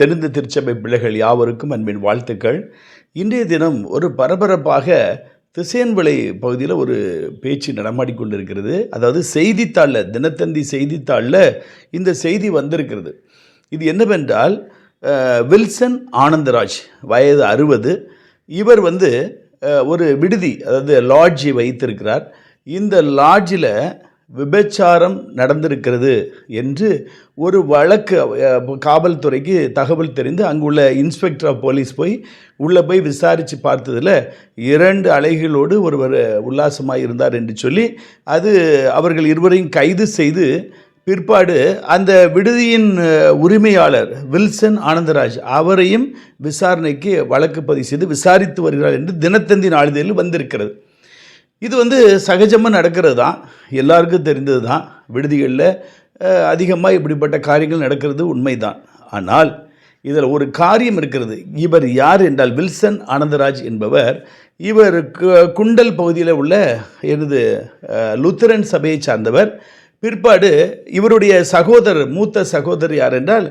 தெரிந்த திருச்சபை பிள்ளைகள் யாவருக்கும் அன்பின் வாழ்த்துக்கள். இன்றைய தினம் ஒரு பரபரப்பாக திசையன்விளை பகுதியில் ஒரு பேச்சு நடமாடிக்கொண்டிருக்கிறது அதாவது செய்தித்தாளில் தினத்தந்தி செய்தித்தாளில் இந்த செய்தி வந்திருக்கிறது. இது என்னவென்றால் வில்சன் ஆனந்தராஜ் வயது அறுபது. இவர் வந்து ஒரு விடுதி அதாவது லாட்ஜி வைத்திருக்கிறார். இந்த லாட்ஜில் விபச்சாரம் நடந்திருக்கிறது என்று ஒரு வழக்கு காவல்துறைக்கு தகவல் தெரிந்து அங்குள்ள இன்ஸ்பெக்டர் ஆஃப் போலீஸ் போய் உள்ளே போய் விசாரித்து பார்த்ததில் இரண்டு அலைகளோடு ஒருவர் உல்லாசமாக இருந்தார் என்று சொல்லி அது அவர்கள் இருவரையும் கைது செய்து பிற்பாடு அந்த விடுதியின் உரிமையாளர் வில்சன் ஆனந்தராஜ் அவரையும் விசாரணைக்கு வழக்கு பதிவு செய்து விசாரித்து வருகிறார் என்று தினத்தந்தி நாளிதழில் வந்திருக்கிறது. இது வந்து சகஜமாக நடக்கிறது தான் எல்லாருக்கும் தெரிந்தது தான் விடுதிகளில் அதிகமாக இப்படிப்பட்ட காரியங்கள் நடக்கிறது உண்மைதான். ஆனால் இதில் ஒரு காரியம் இருக்கிறது. இவர் யார் என்றால் வில்சன் ஆனந்தராஜ் என்பவர் இவர் குண்டல் பகுதியில் உள்ள எனது லுத்தரன் சபையை சார்ந்தவர். பிற்பாடு இவருடைய சகோதரர் மூத்த சகோதரர் யார் என்றால்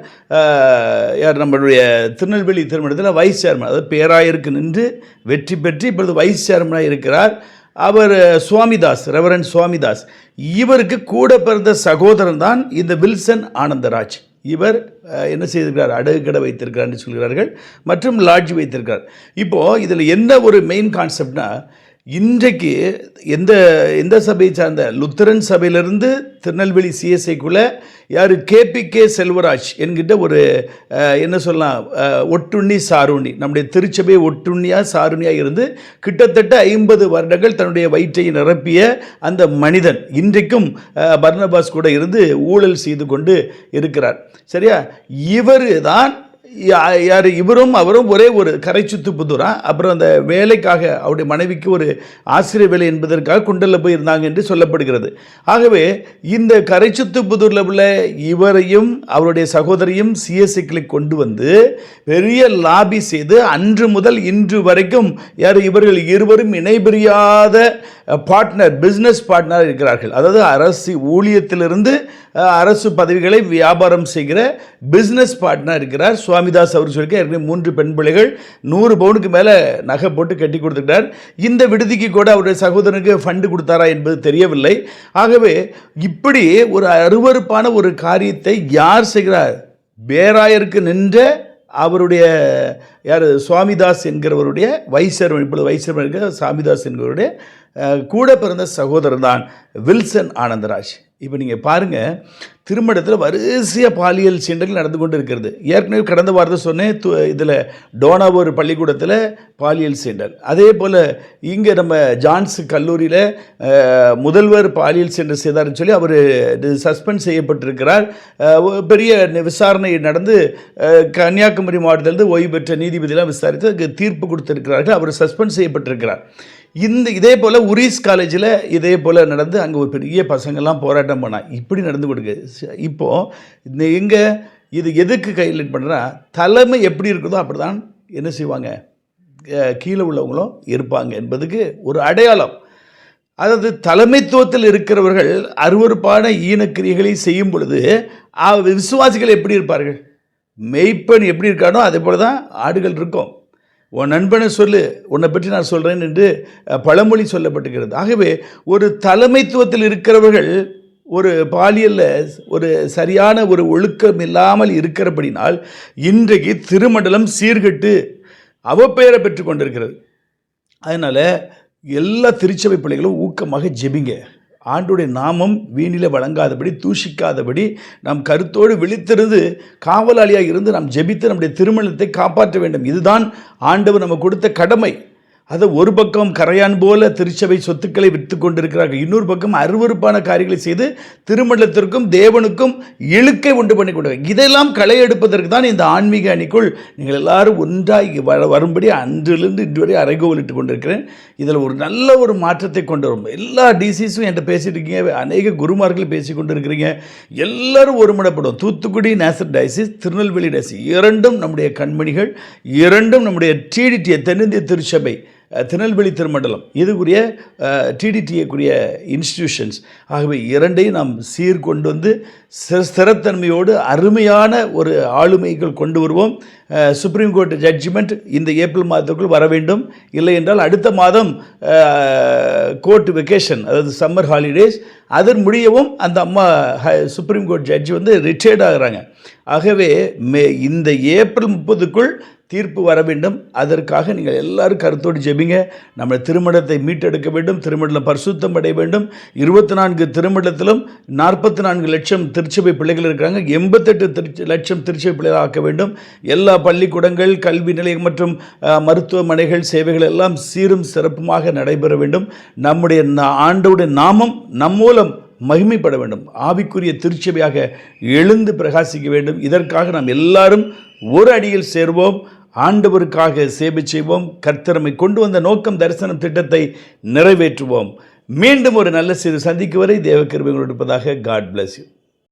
யார் நம்மளுடைய திருநெல்வேலி திருமணத்தில் வைஸ் சேர்மன் அதாவது பேராயருக்கு நின்று வெற்றி பெற்று இப்பொழுது வைஸ் சேர்மனாக இருக்கிறார். அவர் சுவாமிதாஸ் ரெவரன் சுவாமிதாஸ். இவருக்கு கூட பிறந்த சகோதரன் தான் இந்த வில்சன் ஆனந்தராஜ். இவர் என்ன செய்திருக்கிறார்? அடகு கடை வைத்திருக்கிறார் என்று சொல்கிறார்கள் மற்றும் லாட்ஜ் வைத்திருக்கிறார். இப்போது இதில் என்ன ஒரு மெயின் கான்செப்ட்னா இன்றைக்கு எந்த எந்த சபையை சார்ந்த லுத்தரன் சபையிலிருந்து திருநெல்வேலி சிஎஸ்ஐக்குள்ளே யார் கேபிகே செல்வராஜ் என்கிட்ட ஒரு என்ன சொல்லலாம் ஒட்டுண்ணி சாருண்ணி நம்முடைய திருச்சபை ஒட்டுண்ணியாக சாருணியாக இருந்து கிட்டத்தட்ட ஐம்பது வருடங்கள் தன்னுடைய வயிற்றை நிரப்பிய அந்த மனிதன் இன்றைக்கும் பர்னபாஸ் கூட இருந்து ஊழல் செய்து கொண்டு இருக்கிறார். சரியா? இவர் தான் யார் இவரும் அவரும் ஒரே ஒரு கரைச்சுத்து புதுரா? அப்புறம் அந்த வேலைக்காக அவருடைய மனைவிக்கு ஒரு ஆசிரியர் வேலை என்பதற்காக குண்டலில் போய் இருந்தாங்க என்று சொல்லப்படுகிறது. ஆகவே இந்த கரைச்சுத்து புதூரில் உள்ள இவரையும் அவருடைய சகோதரியும் சிஎஸ்சிக்களை கொண்டு வந்து பெரிய லாபி செய்து அன்று முதல் இன்று வரைக்கும் யார் இவர்கள் இருவரும் இணைபிரியாத பார்ட்னர் பிஸ்னஸ் பார்ட்னர் இருக்கிறார்கள். அதாவது அரசு ஊழியத்திலிருந்து அரசு பதவிகளை வியாபாரம் செய்கிற பிஸ்னஸ் பார்ட்னர் இருக்கிறார். சுவாமிதாஸ் அவர் சொல்லிக்க ஏற்கனவே மூன்று பெண் பிள்ளைகள் நூறு பவுனுக்கு மேலே நகை போட்டு கட்டி கொடுத்துட்டார் இந்த விடுதிக்கு கூட அவருடைய சகோதரனுக்கு ஃபண்டு கொடுத்தாரா என்பது தெரியவில்லை. ஆகவே இப்படி ஒரு அருவருப்பான ஒரு காரியத்தை யார் செய்கிறார்? பேராயருக்கு நின்ற அவருடைய யார்? சுவாமிதாஸ் என்கிறவருடைய வைசர் இப்பொழுது வைசர் இருக்கிற சாமிதாஸ் என்கிறவருடைய கூட பிறந்த சகோதரன் தான் வில்சன் ஆனந்தராஜ். இப்போ நீங்கள் பாருங்கள் திருமணத்தில் வரிசையாக பாலியல் சீண்டல் நடந்து கொண்டு இருக்கிறது ஏற்கனவே கடந்த வாரத்தை சொன்னேன் இதில் டோனாவூர் பள்ளிக்கூடத்தில் பாலியல் சீண்டல். அதே போல் இங்கே நம்ம ஜான்ஸ் கல்லூரியில் முதல்வர் பாலியல் சீண்டல் செய்தார்னு சொல்லி அவர் சஸ்பெண்ட் செய்யப்பட்டிருக்கிறார். பெரிய விசாரணை நடந்து கன்னியாகுமரி மாவட்டத்திலிருந்து ஓய்வு பெற்ற நீதிபதியெல்லாம் விசாரித்து அதுக்கு தீர்ப்பு கொடுத்திருக்கிறார்கள். அவர் சஸ்பெண்ட் செய்யப்பட்டிருக்கிறார். இந்த இதே போல் உரிஸ் காலேஜில் இதே போல் நடந்து அங்கே ஒரு பெரிய பசங்கள்லாம் போராட்டம் பண்ணால் இப்படி நடந்து கொடுக்கு இப்போது இந்த எங்கே இது எதுக்கு கையில் பண்ணுறா தலைமை எப்படி இருக்குதோ அப்படி தான் என்ன செய்வாங்க? கீழே உள்ளவங்களும் இருப்பாங்க என்பதுக்கு ஒரு அடையாளம். அதாவது தலைமைத்துவத்தில் இருக்கிறவர்கள் அருவருப்பான ஈனக்கிரியைகளை செய்யும் பொழுது விசுவாசிகள் எப்படி இருப்பார்கள்? மெய்ப்பன் எப்படி இருக்கானோ அதே போல் தான் ஆடுகள் இருக்கும். உன் நண்பனை சொல்லு உன்னை பற்றி நான் சொல்கிறேன் என்று பழமொழி சொல்லப்பட்டுகிறது ஆகவே ஒரு தலைமைத்துவத்தில் இருக்கிறவர்கள் ஒரு பாலியலில் ஒரு சரியான ஒரு ஒழுக்கம் இல்லாமல் இருக்கிறபடினால் இன்றைக்கு திருமண்டலம் சீர்கெட்டு அவப்பெயரை பெற்று கொண்டிருக்கிறது. அதனால் எல்லா திருச்சபை பிள்ளைகளும் ஊக்கமாக ஜெபிங்க. ஆண்டுடைய நாமம் வீணில வழங்காதபடி தூஷிக்காதபடி நாம் கருத்தோடு விழித்திருந்து காவலாளியாக இருந்து நாம் ஜெபித்து நம்முடைய திருமணத்தை காப்பாற்ற வேண்டும். இதுதான் ஆண்டவர் நம்ம கொடுத்த கடமை. அது ஒரு பக்கம் கரையான் போல திருச்சபை சொத்துக்களை விற்று கொண்டிருக்கிறார்கள். இன்னொரு பக்கம் அருவருப்பான காரியங்களை செய்து திருமணத்திற்கும் தேவனுக்கும் இழுக்கை உண்டு பண்ணி கொண்டு இதெல்லாம் களை எடுப்பதற்கு தான் இந்த ஆன்மீக அணிக்குள் நீங்கள் எல்லாரும் ஒன்றாகி வர வரும்படி அன்றிலிருந்து இன்று வரை அறைகோலிட்டு கொண்டிருக்கிறேன். இதில் ஒரு நல்ல ஒரு மாற்றத்தை கொண்டு வரும். எல்லா டிசிஸும் என்கிட்ட பேசிட்டு இருக்கீங்க. அநேக குருமார்கள் பேசி கொண்டு இருக்கிறீங்க எல்லாரும் ஒருமுடப்படும் தூத்துக்குடி நேசர் டைசிஸ் திருநெல்வேலி டைசிஸ். இரண்டும் நம்முடைய கண்மணிகள். இரண்டும் நம்முடைய டிடிடிய தென்னிந்திய திருச்சபை. திருநெல்வேலி திருமண்டலம். இதுக்குரிய டிடிடிஏக்குரிய இன்ஸ்டிடியூஷன்ஸ் ஆகவே இரண்டையும் நாம் சீர்கொண்டு வந்து ஸ்திரத்தன்மையோடு அருமையான ஒரு ஆளுமைகள் கொண்டு வருவோம். சுப்ரீம் கோர்ட் ஜட்ஜ்மெண்ட் இந்த ஏப்ரல் மாதத்துக்குள் வர வேண்டும். இல்லை என்றால் அடுத்த மாதம் கோர்ட் வெக்கேஷன் அதாவது சம்மர் ஹாலிடேஸ் அதன் முடியவும் அந்த அம்மா ஹ- சுப்ரீம் கோர்ட் ஜட்ஜ் வந்து ரிட்டையர்ட் ஆகுறாங்க. ஆகவே மே இந்த ஏப்ரல் முப்பதுக்குள் தீர்ப்பு வர வேண்டும். அதற்காக நீங்கள் எல்லாரும் கருத்தோடு ஜெபிங்க. நம்ம திருமணத்தை மீட்டெடுக்க வேண்டும். திருமணம் பரிசுத்தம் அடைய வேண்டும். இருபத்தி நான்கு திருமணத்திலும் நாற்பத்தி நான்கு லட்சம் திருச்சபை பிள்ளைகள் இருக்கிறாங்க. எண்பத்தெட்டு திருச்சி லட்சம் திருச்சபை பிள்ளைகள் ஆக்க வேண்டும். எல்லா பள்ளிக்கூடங்கள் கல்வி நிலையம் மற்றும் மருத்துவமனைகள் சேவைகள் எல்லாம் சீரும் சிறப்புமாக நடைபெற வேண்டும். நம்முடைய நா- நாமம் நம் மூலம் மகிமைப்பட வேண்டும். ஆவிக்குரிய திருச்சபையாக எழுந்து பிரகாசிக்க வேண்டும். இதற்காக நாம் எல்லாரும் ஒரு அடியில் சேர்வோம். ஆண்டவருக்காக சேவை செய்வோம். கர்த்தரமை கொண்டு வந்த நோக்கம் தரிசனம் திட்டத்தை நிறைவேற்றுவோம். மீண்டும் ஒரு நல்ல செய்தி சந்திக்கும் வரை தேவக்கிருபைகள் இருப்பதாக காட் பிளஸ் யூ